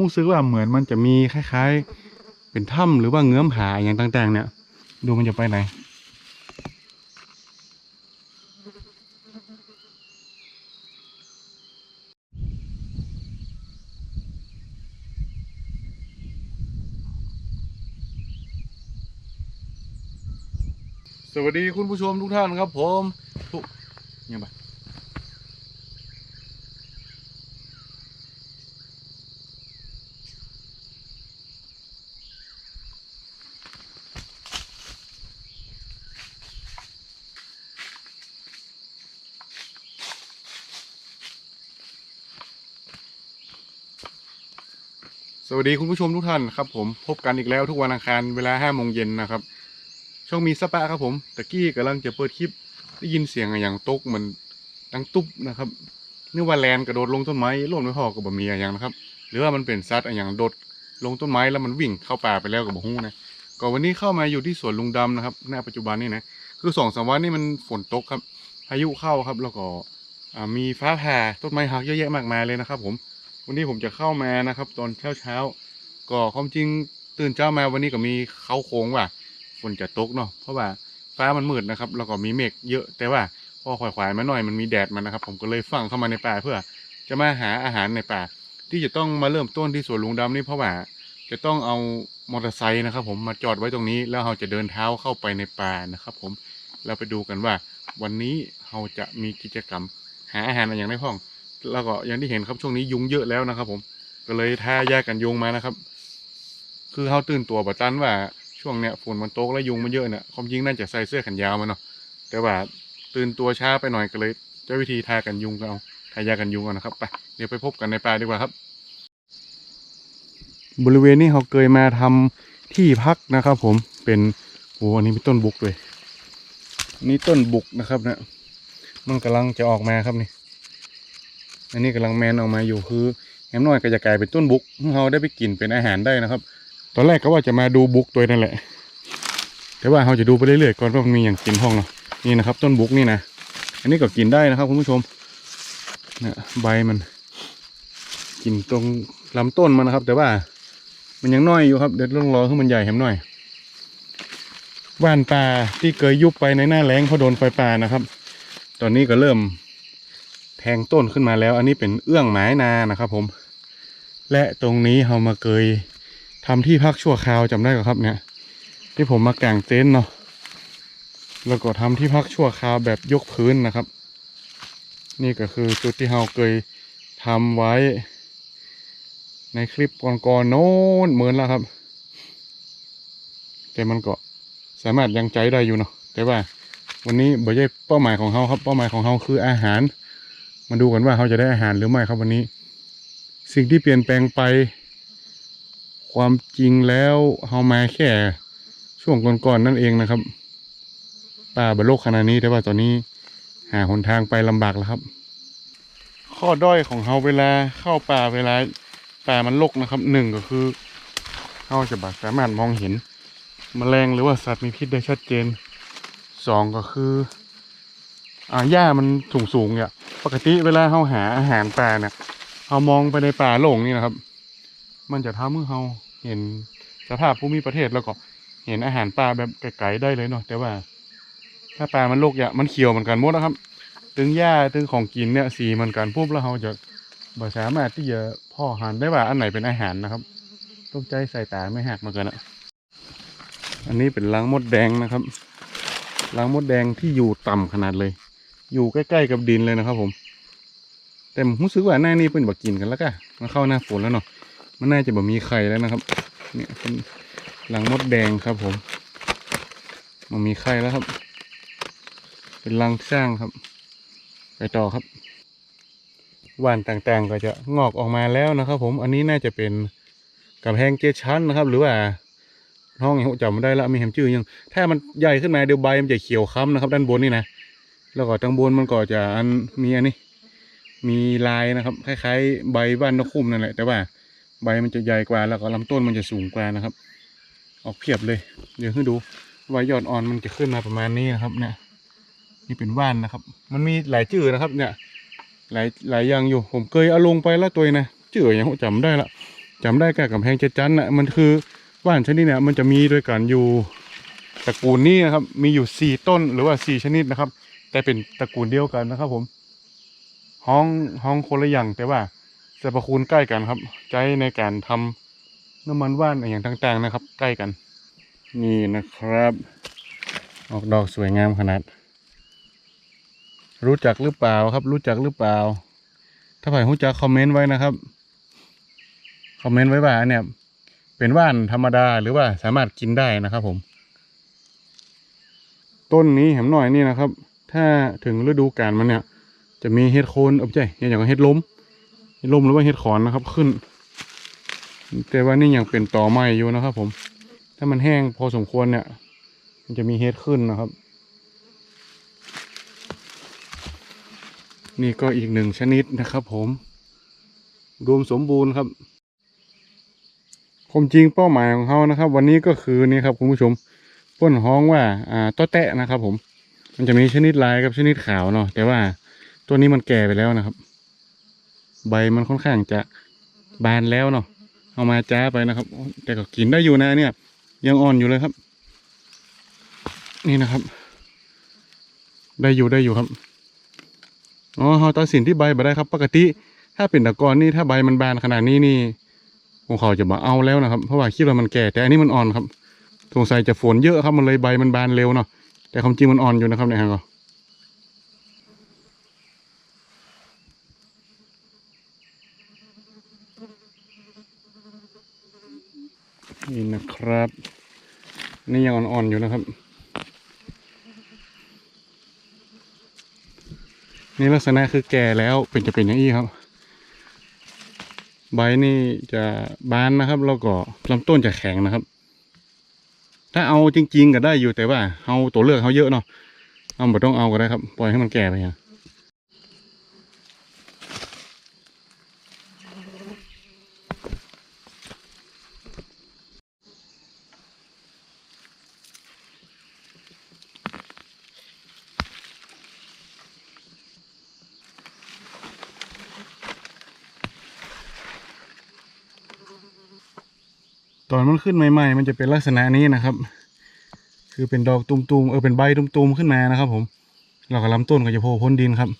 รู้สึกว่าเหมือนมันจะมีคล้ายๆ เป็นถ้ำหรือว่าเงื้อมหาอย่างต่าง ๆ เนี่ย ดูมันจะไปไหนสวัสดีคุณผู้ชมทุกท่านครับผมทุกยังไง สวัสดีคุณผู้ชมทุกท่านครับผมพบกันอีกแล้วทุกวันอังคารเวลาห้าโมงเย็นนะครับ ช่องมีสปะครับผมตะกี้กำลังจะเปิดคลิปได้ยินเสียงอะไรอย่างตกเหมือนดังตุ๊บนะครับนึกว่าแลนกระโดดลงต้นไม้ล่นไม่พอกับบะมีอะไรอย่างนะครับ หรือว่ามันเป็นซัดอย่างโดดลงต้นไม้แล้วมันวิ่งเข้าป่าไปแล้วกับบะฮู้นะก็วันนี้เข้ามาอยู่ที่สวนลุงดำนะครับณปัจจุบันนี่นะคือสองสามวันนี่มันฝนตกครับพายุเข้าครับแล้วก็มีฟ้าผ่าต้นไม้หักเยอะแยะมากมายเลยนะครับ ผม วันนี้ผมจะเข้ามานะครับ ตอนเช้าเช้าก็ความจริงตื่นเช้ามาวันนี้ก็มีเขาโค้งว่าฝนจะตกเนาะเพราะว่าฟ้ามันมืดนะครับ แล้วก็มีเมฆเยอะแต่ว่าพอขวายๆมาหน่อยมันมีแดดมันนะครับ ผมก็เลยฟังเข้ามาในป่าเพื่อ จะมาหาอาหารในป่า ที่จะต้องมาเริ่มต้นที่สวนลุงดำนี่เพราะว่าจะต้องเอามอเตอร์ไซค์นะครับ ผมมาจอดไว้ตรงนี้ แล้วเราจะเดินเท้าเข้าไปในป่านะครับ ผมเราไปดูกันว่า วันนี้เราจะมีกิจกรรม หาอาหารอะไรอย่างในห้อง แล้วก็อย่างที่เห็นครับช่วงนี้ยุงเยอะแล้วนะครับ ผมก็เลยท่าแยกกันยุงมานะครับ คือเขาตื่นตัวบัตันว่าช่วงเนี้ยฝนมันตกแล้วยุงมันเยอะเนี่ยความจริงน่าจะใส่เสื้อแขนยาวมาเนาะแต่ว่าตื่นตัวช้าไปหน่อยก็เลยใช้วิธีทากันยุงก็เอาทายากันยุงเอานะครับไปเดี๋ยวไปพบกันในป่าดีกว่าครับ บริเวณนี้เขาเคยมาทำที่พักนะครับ ผมเป็นโอ้อันนี้มีต้นบุกด้วยนี่ต้นบุกนะครับเนี่ยมันกำลังจะออกมาครับนี่ อันนี้กำลังแมนออกมาอยู่คือแหมน้อยก็จะกลายเป็นต้นบุกเราได้ไปกินเป็นอาหารได้นะครับ ตอนแรกก็ว่าจะมาดูบุกตัวนั่นแหละ แต่ว่าเราจะดูไปเรื่อยๆก่อนว่ามันมีอย่างกินห้องเนาะนี่นะครับ ต้นบุกนี่นะอันนี้ก็กินได้นะครับคุณผู้ชมเนี่ยใบมัน กินตรงลำต้นมันนะครับ แต่ว่ามันยังน้อยอยู่ครับเดี๋ยวต้องรอให้มันใหญ่แหมหน่อยว่านป่าที่เคยยุบไปในหน้าแล้งเพราะโดนไฟป่านะครับ ตอนนี้ก็เริ่ม แทงต้นขึ้นมาแล้ว อันนี้เป็นเอื้องไม้นานะครับผม และตรงนี้เรามาเกยทำที่พักชั่วคราวจำได้ก่ครับเนี่ย ที่ผมมากางเต็นท์เนาะแล้วก็ทำที่พักชั่วคราวแบบยกพื้นนะครับ นี่ก็คือจุดที่เราเคยทำไว้ ในคลิปก่อนๆโน้นเหมือนแล้วครับ แต่มันก็สามารถยังใจได้อยู่เนาะแต่ว่าวันนี้บ่ใช่เป้าหมายของเขาครับ เป้าหมายของเขาคืออาหาร มาดูกันว่าเขาจะได้อาหารหรือไม่ครับวันนี้ สิ่งที่เปลี่ยนแปลงไป ความจริงแล้วเขามาแค่ช่วงก่อนๆนั่นเองนะครับป่าบนโลกขนาดนี้แต่ว่าตอนนี้หาหนทางไปลำบากแล้วครับ ข้อด้อยของเขาเวลาเข้าป่าเวลาป่ามันรกนะครับหนึ่งก็คือเขาจะบาสามารถมองเห็นแมลงหรือว่าสัตว์มีพิษได้ชัดเจนสองก็คือ อ่าหญ้ามันสูงสูงเนี่ยปกติเวลาเราหาอาหารป่าเนี่ยเรามองไปในป่าโล่งนี่นะครับ มันจะทำให้เราเห็นสภาพภูมิประเทศแล้วก็เห็นอาหารป่าแบบไกลๆได้เลยเนาะแต่ว่า ถ้าป่ามันโลกเนี่ยมันเขียวเหมือนกันหมดนะครับตึงหญ้าตึงของกินเนี่ยสีเหมือนกันปุ๊บแล้วเราจะบ่สามารถที่จะพ่อหันได้ว่าอันไหนเป็นอาหารนะครับต้องใจใส่ตาไม่หักมือนกันอะอันนี้เป็นลังมดแดงนะครับลังมดแดงที่อยู่ต่ำขนาดเลย อยู่ใกล้ๆกับดินเลยนะครับ ผม แต่ผมรู้สึกว่าหน้านี้เป็นบักกินกันแล้วก็มันเข้าหน้าฝนแล้วเนาะมันน่าจะแบบมีไข่แล้วนะครับ เนี่ยเป็นหลังมดแดงครับ ผม มันมีไข่แล้วครับ เป็นรังสร้างครับ ไปต่อครับว่านต่างๆ ก็จะงอกออกมาแล้วนะครับ ผมอันนี้น่าจะเป็นกำแพงเจชั้นนะครับ หรือว่าห้องยังจำไม่ได้ละมีแฮมชื่อยัง ถ้ามันใหญ่ขึ้นมาเดี๋ยวใบมันจะเขียวค้ำนะครับ ด้านบนนี่นะ แล้วก็ทางบนมันก็จะอันมีอันนี้ มีลายนะครับ คล้ายๆ ใบบ้านนกคุ้มนั่นแหละแต่ว่าใบมันจะใหญ่กว่าแล้วก็ลำต้นมันจะสูงกว่านะครับ ออกเพียบเลย เดี๋ยวให้ดูว่ายอดอ่อนมันจะขึ้นมาประมาณนี้นะครับ เนี่ย นี่เป็นว่านนะครับ มันมีหลายชื่อนะครับ เนี่ย หลายหลายอย่างอยู่ผมเคยเอาลงไปแล้วตัวนะชื่ออย่างผมจำไม่ได้ละจำได้แก่กับแพงเจจันนะมันคือว่านชนิดเนี่ยมันจะมีด้วยกันอยู่ตระกูลนี้นะครับ มีอยู่สี่ต้นหรือว่าสี่ชนิดนะครับ แต่เป็นตระกูลเดียวกันนะครับ ผม ห้องห้องคนละอย่างแต่ว่าสรรพคุณใกล้กันครับ ใช้ในการทำน้ำมันว่านอย่างต่าง ๆ นะครับ ใกล้กัน นี่นะครับ ออกดอกสวยงามขนาด รู้จักหรือเปล่าครับ รู้จักหรือเปล่า ถ้าใครรู้จักคอมเมนต์ไว้นะครับคอมเมนต์ไว้ว่าเนี่ย เป็นว่านธรรมดาหรือว่าสามารถกินได้นะครับผม ต้นนี้แหมหน่อยนี่นะครับ ถ้าถึงฤดูกาลมันเนี่ย จะมีเห็ดโคนเออไม่ใช่อย่างเห็ดล้มเห็ดล้มหรือว่าเห็ดขอนนะครับขึ้น แต่ว่านี่ยังเป็นต่อไม้อยู่นะครับ ผม ถ้ามันแห้งพอสมควรเนี่ย มันจะมีเห็ดขึ้นนะครับ นี่ก็อีกหนึ่งชนิดนะครับ ผมรวมสมบูรณ์ครับความจริงเป้าหมายของเขานะครับ วันนี้ก็คือนี่ครับคุณผู้ชมป้นห้องว่าอ่าต้อแตะนะครับ ผม มันจะมีชนิดลายกับชนิดขาวเนาะแต่ว่าตัวนี้มันแก่ไปแล้วนะครับ ใบมันค่อนข้างจะบานแล้วเนาะเอามาจ้าไปนะครับ แต่ก็กินได้อยู่นะเนี่ย ยังอ่อนอยู่เลยครับ นี่นะครับ ได้อยู่ได้อยู่ครับอ๋อเราตัดสินที่ใบมาได้ครับ ปกติ ถ้าเป็นตะกอนนี่ถ้าใบมันบานขนาดนี้นี่ผมเขาจะมาเอาแล้วนะครับ เพราะว่าคิดว่ามันแก่แต่อันนี้มันอ่อนครับสงสัยจะฝนเยอะครับมันเลยใบมันบานเร็วเนาะ แต่ความจริงมันอ่อนอยู่นะครับเนี่ยฮะก็นี่นะครับ นี่ยังอ่อนๆอยู่นะครับ นี่ลักษณะคือแก่แล้วเป็นจะเป็นอย่างนี้ครับ ใบนี่จะบานนะครับ แล้วก็ลำต้นจะแข็งนะครับ ถ้าเอาจริง ๆ ก็ได้อยู่แต่ว่าเอาตัวเลือกเขาเยอะเนาะเอาไม่ต้องเอาก็ได้ครับ ปล่อยให้มันแก่ไปอย่ ตอนมันขึ้นใหม่ ๆ มันจะเป็นลักษณะนี้นะครับ คือเป็นดอกตุ้มๆเออเป็นใบตุ้มๆขึ้นมานะครับ ผมแล้วก็ลำต้นก็จะโผล่พ้นดินครับ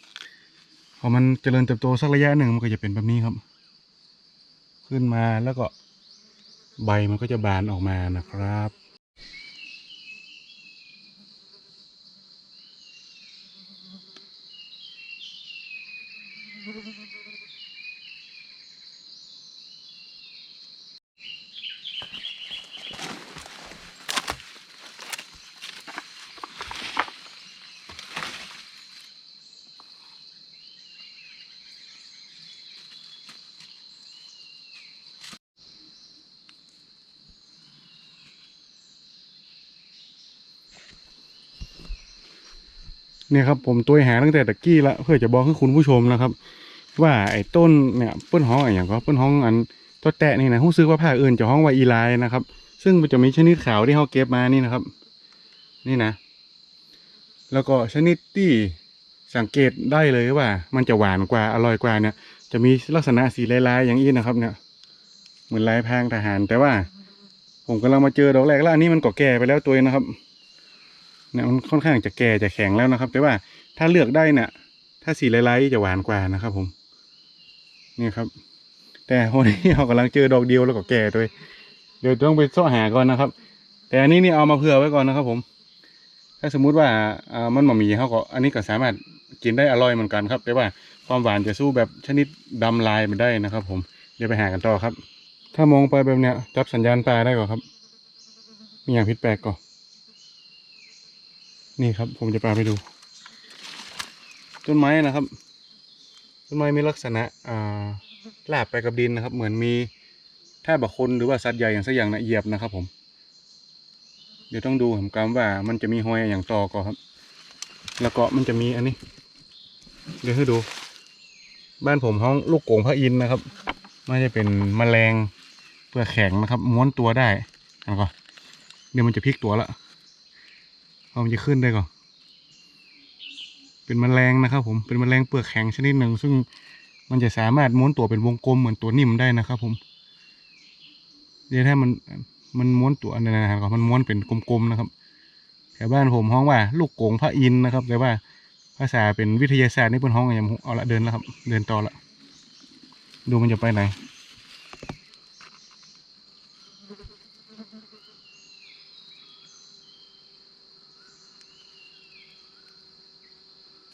พอมันเจริญเติบโตสักระยะหนึ่งมันก็จะเป็นแบบนี้ครับ ขึ้นมาแล้วก็ใบมันก็จะบานออกมานะครับ เนี่ยครับผมตัวหาตั้งแต่ตะกี้ละเพื่อจะบอกให้คุณผู้ชมนะครับ ว่าไอ้ต้นเนี่ยเปิ้นห้องอย่างก็เปิ้นห้องอันตัวแตะนี่นะรู้สึกว่าภาอื่นจะห้องว่าอีไลน์นะครับ ซึ่งมันจะมีชนิดขาวที่เขาเก็บมานี่นะครับ นี่นะ แล้วก็ชนิดที่สังเกตได้เลยว่า มันจะหวานกว่าอร่อยกว่าเนี่ย จะมีลักษณะสีลายๆอย่างนี้นะครับ เนี่ย เหมือนลายพางทหารแต่ว่า ผมกำลังมาเจอดอกแรกแล้วอันนี้มันก็แก่ไปแล้วตัวนะครับ เนี่ยมันค่อนข้างจะแก่จะแข็งแล้วนะครับ แต่ว่าถ้าเลือกได้เนี่ยถ้าสีไลท์ๆจะหวานกว่านะครับ ผมนี่ครับ แต่วันนี้เรากำลังเจอดอกเดียวแล้วก็แก่ตัวเองเดี๋ยวต้องไปเสาะหาก่อนนะครับ แต่อันนี้นี่เอามาเผื่อไว้ก่อนนะครับ ผม ถ้าสมมุติว่าอ่ามันหม่มีเขาก็อันนี้ก็สามารถกินได้อร่อยเหมือนกันครับ แต่ว่าความหวานจะสู้แบบชนิดดำลายไม่ได้นะครับ ผมเดี๋ยวไปหากันต่อครับ ถ้ามองไปแบบเนี้ยจับสัญญาณปลาได้ก่อนครับ มีอย่างผิดแปลกก่อน นี่ครับ ผมจะพาไปดู ต้นไม้นะครับ ต้นไม้มีลักษณะอ่าลาบไปกับดินนะครับ เหมือนมีถ้าบางคนหรือว่าสัตว์ใหญ่อย่างสักอย่างนะเหยียบนะครับ ผม เดี๋ยวต้องดูผมกำว่ามันจะมีหอยอย่างต่อก่อนครับ แล้วก็มันจะมีอันนี้ เดี๋ยวให้ดู บ้านผมห้องลูกโก่งพระอินนะครับไมันจะเป็นแมลงเปลือกแข็งนะครับ ม้วนตัวได้แล้วก็เดี๋ยวมันจะพลิกตัวละ เอามันจะขึ้นได้ก่อนเป็นแมลงนะครับ ผมเป็นแมลงเปลือกแข็งชนิดหนึ่ง ซึ่งมันจะสามารถม้วนตัวเป็นวงกลมเหมือนตัวนิ่มได้นะครับ ผม เดี๋ยวถ้ามันมันม้วนตัวอันนั้นนะครับ มันม้วนเป็นกลมๆนะครับแถวบ้านผมห้องว่า ลูกโกงพระอินนะครับ แต่ว่าภาษาเป็นวิทยาศาสตร์นี่เป็นห้องอย่างเอาละเดินแล้วครับ เดินต่อละดูมันจะไปไหน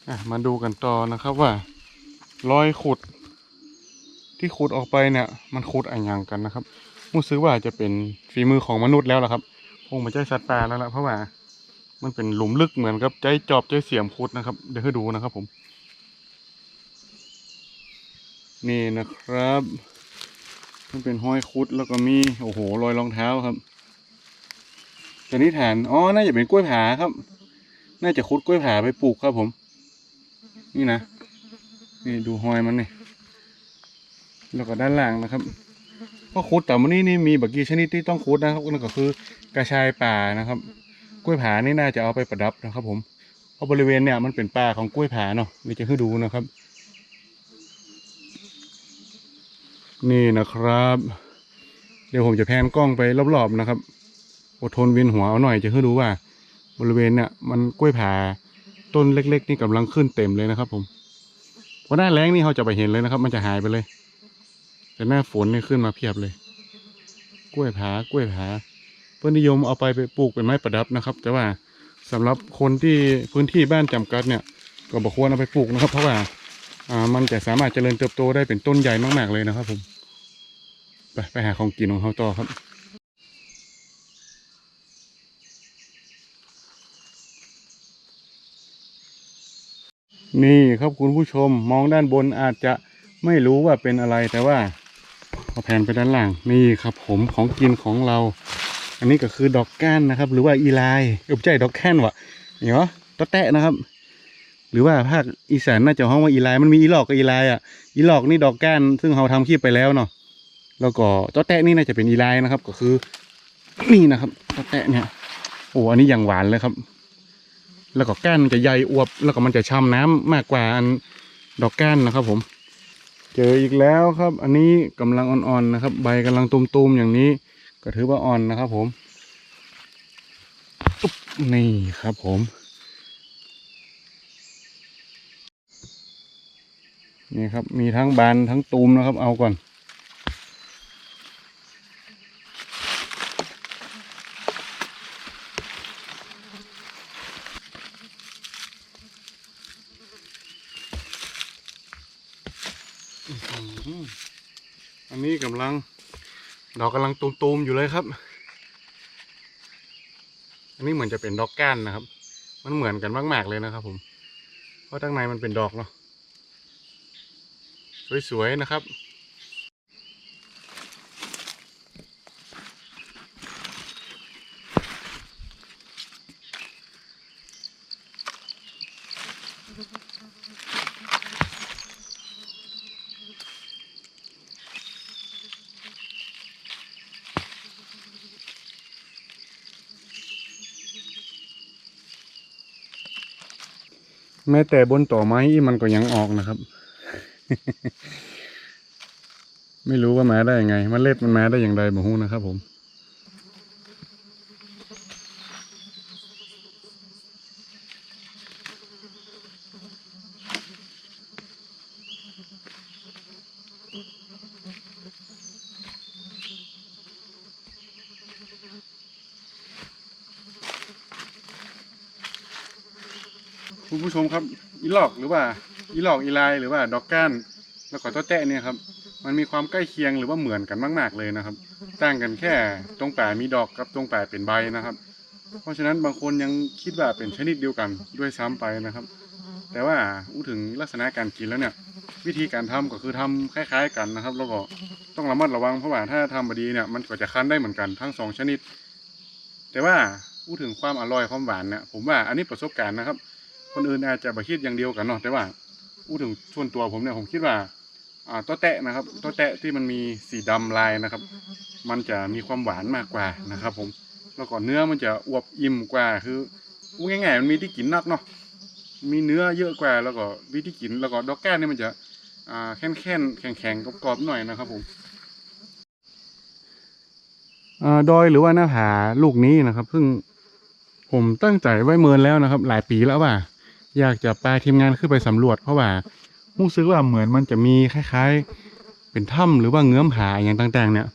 อะมาดูกันต่อนะครับว่ารอยขุด ที่ขุดออกไปเนี่ย มันขุดอะไรอย่างกันนะครับมู้ซื้อว่าจะเป็นฝีมือของมนุษย์แล้วล่ะครับคงไม่ใช่สัตว์ป่าแล้วล่ะเพราะว่า มันเป็นหลุมลึกเหมือนกับใจจอบใจเสียมขุดนะครับ เดี๋ยวให้ดูนะครับผม นี่นะครับ มันเป็นห้อยคุดแล้วก็มีโอ้โหรอยรองเท้าครับสันนิษฐานอ๋อน่าจะเป็นกล้วยผาครับ น่าจะคุดกล้วยผาไปปลูกครับผม นี่นะนี่ดูหอยมันนี่แล้วก็ด้านล่างนะครับก็คุดแต่วันนี้นี่มีบักกี้ชนิดที่ต้องคุดนะครับนั่นก็คือกระชายป่านะครับ กล้วยผานี่น่าจะเอาไปประดับนะครับ ผมเพราะบริเวณเนี่ยมันเป็นป่าของกล้วยผาเนาะนี่จะให้ดูนะครับ นี่นะครับ เดี๋ยวผมจะแพนกล้องไปรอบๆนะครับ อดทนเวียนหัวเอาหน่อยจะให้ดูว่า บริเวณเนี่ยมันกล้วยผา ต้นเล็ก ๆ นี่กำลังขึ้นเต็มเลยนะครับ ผมพอหน้าแล้งนี่เขาจะไปเห็นเลยนะครับ มันจะหายไปเลย แต่หน้าฝนนี่ขึ้นมาเพียบเลย กล้วยผากล้วยผาเพื่อนนิยมเอาไปไปปลูกเป็นไม้ประดับนะครับ แต่ว่าสำหรับคนที่พื้นที่บ้านจำกัดเนี่ย ก็บอกควรเอาไปปลูกนะครับ เพราะว่าอ่ามันจะสามารถเจริญเติบโตได้เป็นต้นใหญ่มาก ๆเลยนะครับ ผม ไปไปหาของกินของเขาต่อครับ นี่ครับคุณผู้ชมมองด้านบนอาจจะไม่รู้ว่าเป็นอะไรแต่ว่าพอแผ่นไปด้านล่างนี่ครับผมของกินของเรา อันนี้ก็คือดอกก้านนะครับ หรือว่าอีไลายเออไม่ใช่ดอกแค้นวะนี่เหรอตะแตะนะครับ หรือว่าภาคอีสานน่าจะห้องว่าอีไลายมันมีอีหลอกกับอีไลายอะอีหลอกนี่ดอกก้าน ซึ่งเราทำคลิปไปแล้วเนาะแล้วก็ตะแตะนี่น่าจะเป็นอีไลายนะครับ ก็คือ นี่นะครับตะแตะเนี่ยโอ้อันนี้อย่างหวานเลยครับ แล้วก็ก้านจะใหญ่อวบ แล้วก็มันจะช่ำน้ำมากกว่าอันดอกก้านนะครับผม เจออีกแล้วครับ อันนี้กำลังอ่อนๆนะครับ ใบกำลังตุมๆอย่างนี้ ก็ถือว่าอ่อนนะครับผมนี่ครับผม นี่ครับมีทั้งบานทั้งตูมนะครับ เอาก่อน อื้อหืออันนี้กำลัง ดอกกำลังตูมๆอยู่เลยครับ อันนี้เหมือนจะเป็นดอกก้านนะครับ มันเหมือนกันมากๆเลยนะครับ ผม เพราะข้างในมันเป็นดอกเนาะ สวยๆนะครับ ม้แต่บนต่อไม้มันก็ยังออกนะครับ ไม่รู้ว่ามาได้ยังไงเมันเล็ดมันมาได้อย่างไรบ่ฮู้นะครับผม ชมครับอีหลอกหรือว่าอีหลอกอีลายหรือว่าดอกก้านแล้วก็ต้อแตะเนี่ยครับ มันมีความใกล้เคียงหรือว่าเหมือนกันมาก ๆเลยนะครับต่างกันแค่ตรงป่ามีดอกกับตรงป่าเป็นใบนะครับ เพราะฉะนั้นบางคนยังคิดว่าเป็นชนิดเดียวกันด้วยซ้ำไปนะครับ แต่ว่าอู้ถึงลักษณะการกินแล้วเนี่ย วิธีการทำก็คือทำคล้าย ๆ กันนะครับ แล้วก็ต้องระมัดระวังเพราะว่าถ้าทำบดีเนี่ยมันก็จะคั้นได้เหมือนกันทั้งสองชนิด แต่ว่าพูดถึงความอร่อยความหวานเนี่ยผมว่าอันนี้ประสบการณ์นะครับ คนอื่นอาจจะบคิดอย่างเดียวกันเนาะแต่ว่าพูดถึงส่วนตัวผมเนี่ยผมคิดว่าอ่าตัวแตะนะครับตัวแตะที่มันมีสีดำลายนะครับ มันจะมีความหวานมากกว่านะครับ ผมแล้วก็เนื้อมันจะอวบอิ่มกว่าคือพูดง่ายๆมันมีที่กินนักเนาะมีเนื้อเยอะกว่าแล้วก็วิธีกินแล้วก็ดอกแก้วนี่มันจะอ่าแข็งแข็งกรอบๆหน่อยนะครับผมอดอยหรือว่าหน้าผาลูกนี้นะครับ ซึ่งผมตั้งใจไว้เมินแล้วนะครับ หลายปีแล้วว่า อยากจะพาทีมงานขึ้นไปสำรวจ เพราะว่ารู้สึกว่าเหมือนมันจะมีคล้ายๆ เป็นถ้ำหรือว่าเงื้อมผาอย่างต่างๆ เนี่ย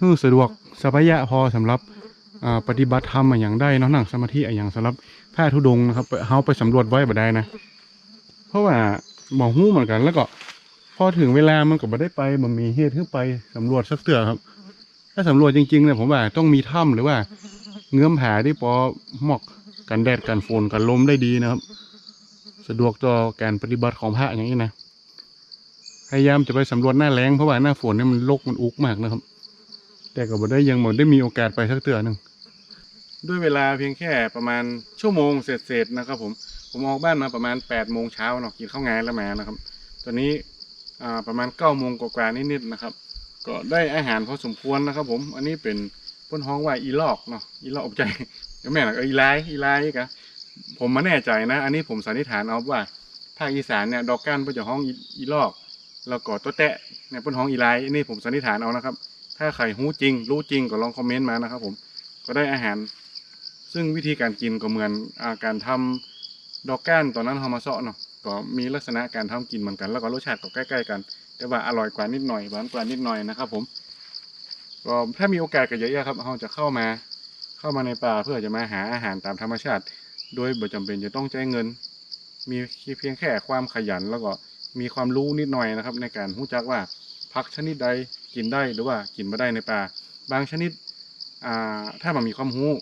รู้สะดวกสบายะพอสำหรับปฏิบัติธรรมอะอย่างได้เนาะนั่งสมาธิอะอย่างสำหรับแพระธุดงนะครับเฮาไปสำรวจไว้บ่ได้นะ เพราะว่าหมอหู้เหมือนกัน แล้วก็พอถึงเวลามันก็บ่ได้ไปมันมีเหตุให้ไปสำรวจสักเตือครับ ถ้าสำรวจจริงๆเนี่ยผมว่าต้องมีถ้ำหรือว่าเงื้อมผาที่พอหมาะกันแดดกันฝนกันลมได้ดีนะครับ สะดวกต่อการปฏิบัติของพระอย่างนี้นะพยายามจะไปสำรวจหน้าแล้งเพราะว่าหน้าฝนเนี่ยมันรกมันอุกมากนะครับ แต่ก็บ่ได้ยังบ่ได้มีโอกาสไปสักเตือหนึ่งด้วยเวลาเพียงแค่ประมาณชั่วโมงเศษๆนะครับ ผมผมออกบ้านมาประมาณ8ปดโมงเช้าเนาะกินข้าวงานแล้วมานะครับ ตอนนี้ประมาณ9ก้าโมงกว่าๆนิดๆนะครับ ก็ได้อาหารพอสมควรนะครับ ผม อันนี้เป็นพ้นห้องว่าอีลอกเนาะอีลอกอบใจก็แม่นหรอกเอออีไลอีไลกะ ผมมาแน่ใจนะ อันนี้ผมสันนิษฐานเอาว่าภาคอีสานเนี่ยดอกก้านเพิ่นจะห้องอีลอกแล้วก็ตัวแตะเนี่ยเพิ่นห้องอีไลอันนี้ผมสันนิษฐานเอานะครับ ถ้าใครรู้จริง รู้จริงก็ลองคอมเมนต์มานะครับ ผมก็ได้อาหาร ซึ่งวิธีการกินก็เหมือนอาการทำดอกก้านตอนนั้นเฮามาเซาะเนาะก็มีลักษณะการทำกินเหมือนกัน แล้วก็รสชาติก็ใกล้ๆกัน แต่ว่าอร่อยกว่านิดหน่อยหวานกว่านิดหน่อยนะครับผมก็ถ้ามีโอกาสก็เยอะๆครับเราจะเข้ามาเข้ามาในป่าเพื่อจะมาหาอาหารตามธรรมชาติ โดยบ่จำเป็นจะต้องใช้เงิน มีเพียงแค่ความขยันแล้วก็มีความรู้นิดหน่อยนะครับ ในการรู้จักว่าผักชนิดใดกินได้หรือว่ากินไม่ได้ในป่า บางชนิดถ้ามันมีความรู้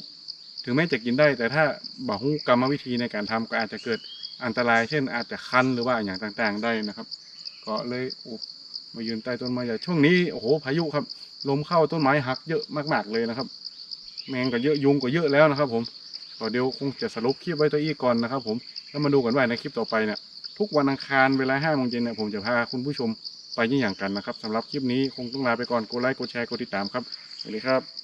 ถึงแม้จะกินได้ แต่ถ้าบ่รู้กรรมวิธีในการทำก็อาจจะเกิดอันตราย เช่น อาจจะคันหรือว่าอย่างต่างๆได้นะครับ ก็เลยโอ้มายืนใต้ต้นไม้ใหญ่ช่วงนี้โอ้โหพายุครับลมเข้าต้นไม้หักเยอะมากๆเลยนะครับ แมงก็เยอะยุงก็เยอะแล้วนะครับ ผม เดี๋ยวคงจะสรุปคลิปไว้ตัวอีกก่อนนะครับ ผมแล้วมาดูกันว่าในคลิปต่อไปเนี่ยทุกวันอังคารเวลาห้าโมงเย็นเนี่ยผมจะพาคุณผู้ชมไปยี่อย่างกันนะครับสำหรับคลิปนี้คงต้องลาไปก่อนกดไลค์กดแชร์กดติดตามครับสวัสดีครับ